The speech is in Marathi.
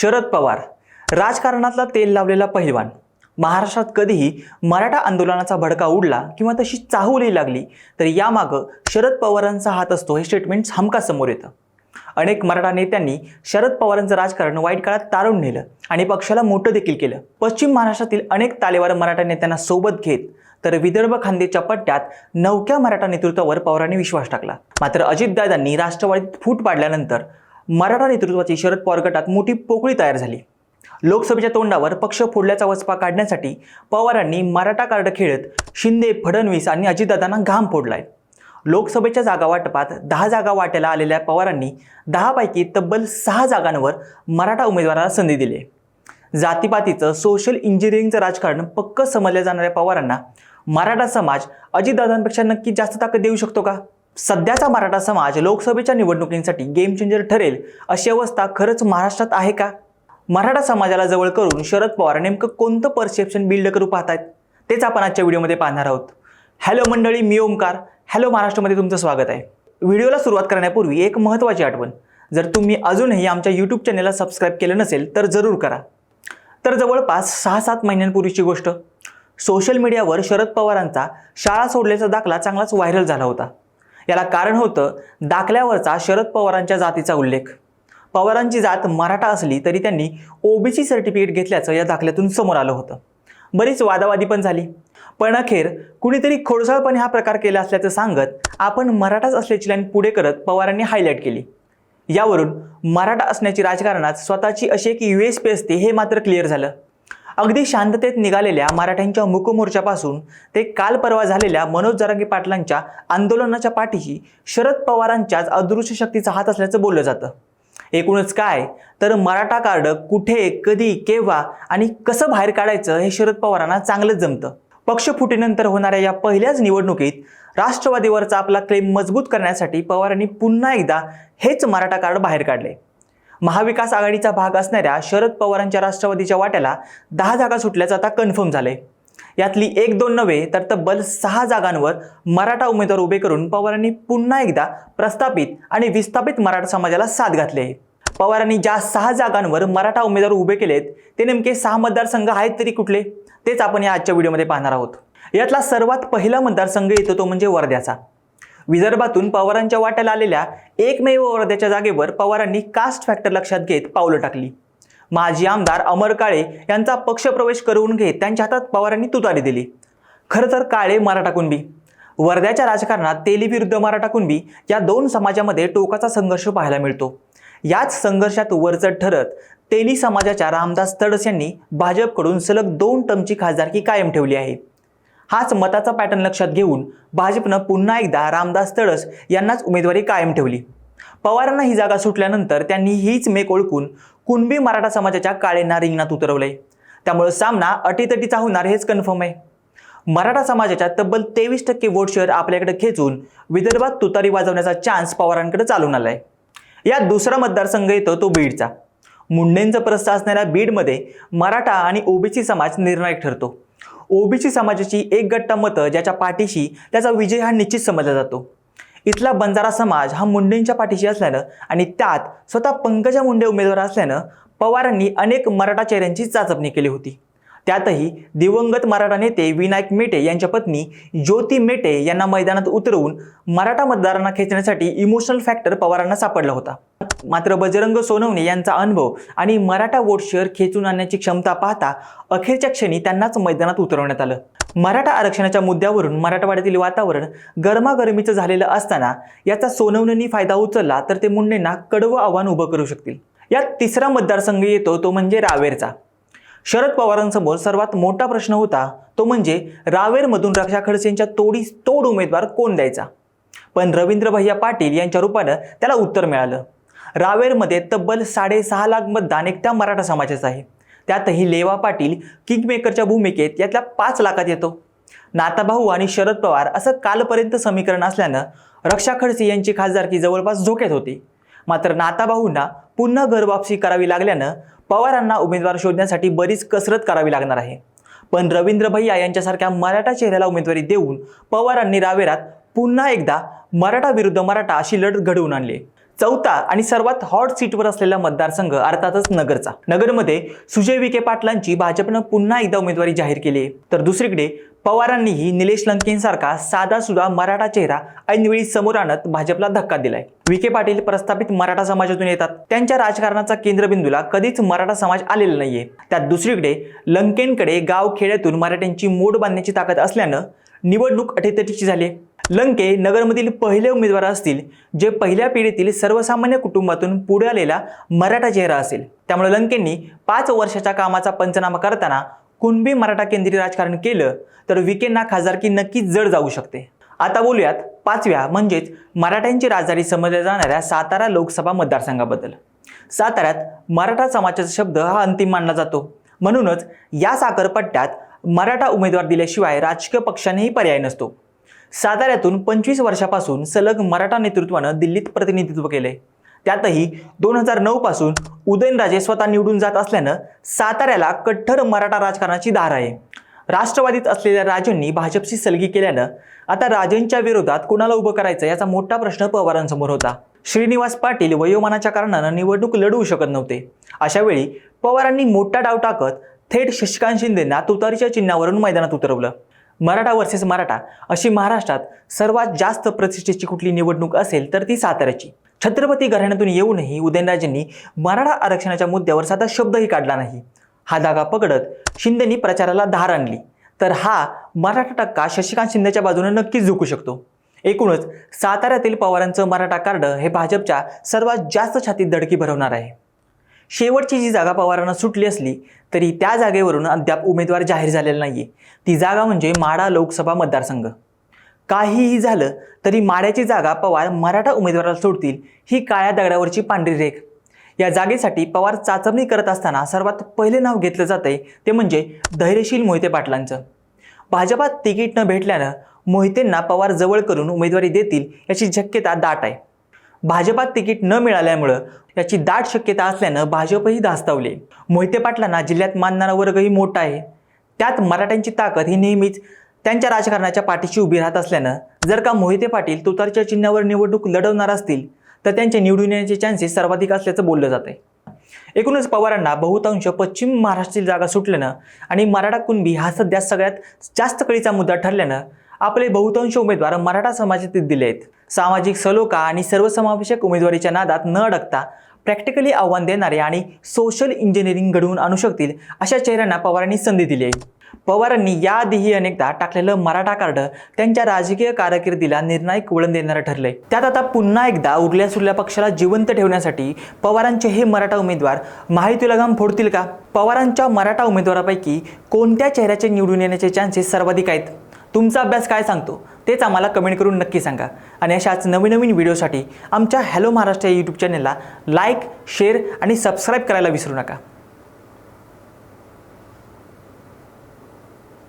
शरद पवार. राजकारणातला तेल लावलेला पहिलवान. महाराष्ट्रात कधीही मराठा आंदोलनाचा भडका उडला किंवा तशी चाहूलही लागली तर यामागं शरद पवारांचा हात असतो हे स्टेटमेंट हमखास समोर येतं. अनेक मराठा नेत्यांनी शरद पवारांचं राजकारण वाईट काळात तारून नेलं आणि पक्षाला मोठं देखील केलं. पश्चिम महाराष्ट्रातील अनेक तालेवार मराठा नेत्यांना सोबत घेत तर विदर्भ खांदेच्या पट्ट्यात नवक्या मराठा नेतृत्वावर पवारांनी विश्वास टाकला. मात्र अजितदादांनी राष्ट्रवादीत फूट पाडल्यानंतर मराठा नेतृत्वाची शरद पवार गटात मोठी पोकळी तयार झाली. लोकसभेच्या तोंडावर पक्ष फोडल्याचा वचपा काढण्यासाठी पवारांनी मराठा कार्ड खेळत शिंदे फडणवीस आणि अजितदादांना घाम फोडलाय. लोकसभेच्या जागा वाटपात दहा जागा वाट्याला आलेल्या पवारांनी दहापैकी तब्बल सहा जागांवर मराठा उमेदवाराला संधी दिली जातीपातीचं सोशल इंजिनिअरिंगचं राजकारण पक्क समजल्या जाणाऱ्या पवारांना मराठा समाज अजितदादांपेक्षा नक्की जास्त ताकद देऊ शकतो का? सध्याचा मराठा समाज लोकसभेच्या निवडणुकींसाठी गेम चेंजर ठरेल अशी अवस्था खरंच महाराष्ट्रात आहे का? मराठा समाजाला जवळ करून शरद पवार नेमकं कोणतं परसेप्शन बिल्ड करू पाहतायत? तेच आपण आजच्या व्हिडिओमध्ये पाहणार आहोत. हॅलो मंडळी मी ओमकार हॅलो महाराष्ट्रामध्ये तुमचं स्वागत आहे. व्हिडिओला सुरुवात करण्यापूर्वी एक महत्त्वाची आठवण. जर तुम्ही अजूनही आमच्या यूट्यूब चॅनेलला सबस्क्राईब केलं नसेल तर जरूर करा. तर जवळपास सहा सात महिन्यांपूर्वीची गोष्ट. सोशल मीडियावर शरद पवारांचा शाळा सोडल्याचा दाखला चांगलाच व्हायरल झाला होता. याला कारण होतं दाखल्यावरचा शरद पवारांच्या जातीचा उल्लेख. पवारांची जात मराठा असली तरी त्यांनी ओबीसी सर्टिफिकेट घेतल्याचं या दाखल्यातून समोर आलं होतं. बरीच वादावादी पण झाली. पण अखेर कुणीतरी खोडसाळपणे हा प्रकार केला असल्याचं सांगत आपण मराठाच असल्याची लाईन पुढे करत पवारांनी हायलाईट केली. यावरून मराठा असण्याची राजकारणात स्वतःची अशी एक यू एस पी असते हे मात्र क्लिअर झालं. अगदी शांततेत निघालेल्या मराठ्यांच्या मुकमोर्चापासून ते काल परवा झालेल्या मनोज जरांगे पाटलांच्या आंदोलनाच्या पाठीशी शरद पवारांच्याच अदृश्य शक्तीचा हात असल्याचं बोललं जातं. एकूणच काय? तर मराठा कार्ड कुठे कधी केव्हा आणि कसं बाहेर काढायचं हे शरद पवारांना चांगलंच जमतं. पक्षफुटीनंतर होणाऱ्या या पहिल्याच निवडणुकीत राष्ट्रवादीवरचा आपला क्लेम मजबूत करण्यासाठी पवारांनी पुन्हा एकदा हेच मराठा कार्ड बाहेर काढले. महाविकास आघाडीचा भाग असणाऱ्या शरद पवारांच्या राष्ट्रवादीच्या वाट्याला दहा जागा सुटल्याचं आता कन्फर्म झालंय. यातली एक दोन नव्हे तर तब्बल सहा जागांवर मराठा उमेदवार उभे करून पवारांनी पुन्हा एकदा प्रस्थापित आणि विस्थापित मराठा समाजाला साथ घातली आहे. पवारांनी ज्या सहा जागांवर मराठा उमेदवार उभे केलेत ते नेमके सहा मतदारसंघ आहेत तरी कुठले? तेच आपण या आजच्या व्हिडिओमध्ये पाहणार आहोत. यातला सर्वात पहिला मतदारसंघ येतो तो म्हणजे वर्ध्याचा. विदर्भातून पवारांच्या वाट्याला आलेल्या एकमेव वर्ध्याच्या जागेवर पवारांनी कास्ट फॅक्टर लक्षात घेत पावलं टाकली. माजी आमदार अमर काळे यांचा पक्षप्रवेश करून घेत त्यांच्या हातात पवारांनी तुतारी दिली. खरं तर काळे मराठा कुणबी. वर्ध्याच्या राजकारणात तेली विरुद्ध मराठा कुणबी या दोन समाजामध्ये टोकाचा संघर्ष पाहायला मिळतो. याच संघर्षात वरचढ ठरत तेली समाजाच्या रामदास तडस यांनी भाजपकडून सलग दोन टर्मची खासदारकी कायम ठेवली आहे. हाच मताचा पॅटर्न लक्षात घेऊन भाजपनं पुन्हा एकदा रामदास तडस यांनाच उमेदवारी कायम ठेवली. पवारांना ही जागा सुटल्यानंतर त्यांनी हीच मेक ओळखून कुणबी मराठा समाजाच्या काळेंना रिंगणात उतरवलंय. त्यामुळे सामना अटीतटीचा होणार हेच कन्फर्म आहे. मराठा समाजाच्या तब्बल तेवीस टक्के वोट शेअर आपल्याकडे खेचून विदर्भात तुतारी वाजवण्याचा चान्स पवारांकडे चालून आलाय. या दुसरा मतदारसंघ येतो तो बीडचा. मुंडेंचं प्रस्थ असणाऱ्या बीडमध्ये मराठा आणि ओबीसी समाज निर्णायक ठरतो. ओबीसी समाजाची एक गट्टा मतं ज्याच्या पाठीशी त्याचा विजय हा निश्चित समजला जातो. इथला बंजारा समाज हा मुंडेंच्या पाठीशी असल्यानं आणि त्यात स्वतः पंकजा मुंडे उमेदवार असल्यानं पवारांनी अनेक मराठा चेहऱ्यांची चाचपणी केली होती. त्यातही दिवंगत मराठा नेते विनायक मेटे यांच्या पत्नी ज्योती मेटे यांना मैदानात उतरवून मराठा मतदारांना खेचण्यासाठी इमोशनल फॅक्टर पवारांना सापडला होता. मात्र बजरंग सोनवणे यांचा अनुभव आणि मराठा वोट शेअर खेचून आणण्याची क्षमता पाहता अखेरच्या क्षणी त्यांनाच मैदानात उतरवण्यात आलं. मराठा आरक्षणाच्या मुद्द्यावरून मराठवाड्यातील वातावरण गरमागरमीचं झालेलं असताना याचा सोनवणेंनी फायदा उचलला तर ते मुंडेंना कडवं आव्हान उभं करू शकतील. यात तिसरा मतदारसंघ येतो तो म्हणजे रावेरचा. शरद पवारांसमोर सर्वात मोठा प्रश्न होता तो म्हणजे रावेरमधून रक्षा खडसेंच्या तोडी तोड उमेदवार कोण द्यायचा? पण रवींद्र भैया पाटील यांच्या रूपानं त्याला उत्तर मिळालं. रावेरमध्ये तब्बल साडेसहा लाख मतदान एकट्या मराठा समाजाचं आहे. त्यातही लेवा पाटील किंगमेकरच्या भूमिकेत यातल्या पाच लाखात येतो. नाताभाऊ आणि शरद पवार असं कालपर्यंत समीकरण असल्यानं रक्षा खडसे यांची खासदारकी जवळपास धोक्यात होती. मात्र नाताभाऊंना पुन्हा घरवापसी करावी लागल्यानं पवारांना उमेदवार शोधण्यासाठी बरीच कसरत करावी लागणार आहे. पण रवींद्र भैया यांच्यासारख्या मराठा चेहऱ्याला उमेदवारी देऊन पवारांनी रावेरात पुन्हा एकदा मराठा विरुद्ध मराठा अशी लढत घडवून आणली. चौथा आणि सर्वात हॉट सीटवर असलेला मतदारसंघ अर्थातच नगरचा. नगरमध्ये सुजय विखे पाटलांची भाजपनं पुन्हा एकदा उमेदवारी जाहीर केली आहे. तर दुसरीकडे पवारांनीही निलेश लंकेंसारखा साधा सुद्धा मराठा चेहरा ऐनवेळी समोर आणत भाजपला धक्का दिलाय. विखे पाटील प्रस्थापित मराठा समाजातून येतात. त्यांच्या राजकारणाचा केंद्रबिंदूला कधीच मराठा समाज आलेला नाहीये. त्यात दुसरीकडे लंकेंकडे गाव खेड्यातून मराठ्यांची मोड बांधण्याची ताकद असल्यानं निवडणूक अटीतटीची झाली लंके नगरमधील पहिले उमेदवार असतील जे पहिल्या पिढीतील सर्वसामान्य कुटुंबातून पुढे आलेला मराठा चेहरा असेल. त्यामुळे लंकेंनी पाच वर्षाच्या कामाचा पंचनामा करताना कुणबी मराठा केंद्रीय राजकारण केलं तर विकेंना खासदारकी नक्कीच जड जाऊ शकते. आता बोलूयात पाचव्या म्हणजेच मराठ्यांची राजधानी समजल्या जाणाऱ्या सातारा लोकसभा मतदारसंघाबद्दल. साताऱ्यात मराठा समाजाचा शब्द हा अंतिम मानला जातो. म्हणूनच या साखरपट्ट्यात मराठा उमेदवार दिल्याशिवाय राजकीय पक्षानेही पर्याय नसतो. साताऱ्यातून पंचवीस वर्षापासून सलग मराठा नेतृत्वानं दिल्लीत प्रतिनिधित्व केले त्यातही दोन हजार नऊ पासून उदयनराजे स्वतः निवडून जात असल्यानं साताऱ्याला कट्टर मराठा राजकारणाची धार आहे. राष्ट्रवादीत असलेल्या राजेंनी भाजपशी सलगी केल्यानं आता राजेंच्या विरोधात कोणाला उभं करायचं याचा मोठा प्रश्न पवारांसमोर होता. श्रीनिवास पाटील वयोमानाच्या कारणानं निवडणूक लढवू शकत नव्हते. अशावेळी पवारांनी मोठा डाव टाकत थेट शशिकांत शिंदेंना तुतारीच्या चिन्हावरून मैदानात उतरवलं. मराठा वर्सेस मराठा अशी महाराष्ट्रात सर्वात जास्त प्रतिष्ठेची कुठली निवडणूक असेल तर ती साताऱ्याची. छत्रपती घराण्यातून येऊनही उदयनराजेंनी मराठा आरक्षणाच्या मुद्द्यावर साधा शब्दही काढला नाही. हा धागा पकडत शिंदेनी प्रचाराला धार आणली. तर हा मराठा टक्का शशिकांत शिंदेच्या बाजूने नक्कीच झुकू शकतो. एकूणच साताऱ्यातील पवारांचं मराठा कार्ड हे भाजपच्या सर्वात जास्त छातीत धडकी भरवणार आहे. शेवटची जी जागा पवारांना सुटली असली तरी त्या जागेवरून अद्याप उमेदवार जाहीर झालेला नाहीये. ती जागा म्हणजे माडा लोकसभा मतदारसंघ. काहीही झालं तरी माड्याची जागा पवार मराठा उमेदवाराला सोडतील ही काळ्या दगडावरची पांढरी रेख. या जागेसाठी पवार चाचपणी करत असताना सर्वात पहिले नाव घेतलं जातंय ते म्हणजे धैर्यशील मोहिते पाटलांचं. भाजपात तिकीट न भेटल्यानं मोहितेंना पवार जवळ करून उमेदवारी देतील याची शक्यता दाट आहे. भाजपात तिकीट न मिळाल्यामुळं याची दाट शक्यता असल्यानं भाजपही धास्तावले. मोहिते पाटलांना जिल्ह्यात मानणारा वर्गही मोठा आहे. त्यात मराठ्यांची ताकद ही नेहमीच त्यांच्या राजकारणाच्या पाठीशी उभी राहत असल्यानं जर का मोहिते पाटील तुतारच्या चिन्हावर निवडणूक लढवणार असतील तर त्यांचे निवडून येण्याचे चान्सेस सर्वाधिक असल्याचं बोललं जात आहे एकूणच पवारांना बहुतांश पश्चिम महाराष्ट्रातील जागा सुटल्यानं आणि मराठा कुणबी हा सध्या सगळ्यात जास्त कळीचा मुद्दा ठरल्यानं आपले बहुतांश उमेदवार मराठा समाजातील दिले आहेत. सामाजिक सलोखा आणि सर्वसमावेशक उमेदवारीच्या नादात न अडकता प्रॅक्टिकली आव्हान देणारे आणि सोशल इंजिनिअरिंग घडवून आणू शकतील अशा चेहऱ्यांना पवारांनी संधी दिली आहे. पवारांनी याआधीही अनेकदा टाकलेलं मराठा कार्ड त्यांच्या राजकीय कारकिर्दीला निर्णायक वळण देणारं ठरलंय. त्यात आता पुन्हा एकदा उरल्या सुरल्या पक्षाला जिवंत ठेवण्यासाठी पवारांचे हे मराठा उमेदवार माहिती लगाम फोडतील का? पवारांच्या मराठा उमेदवारापैकी कोणत्या चेहऱ्याचे निवडून येण्याचे चान्सेस सर्वाधिक आहेत? तुमचा अभ्यास काय सांगतो तेच आम्हाला कमेंट करून नक्की सांगा. आणि अशाच नवीन नवीन व्हिडिओसाठी आमच्या हॅलो महाराष्ट्र या यूट्यूब चॅनलला लाईक शेअर आणि सबस्क्राईब करायला विसरू नका.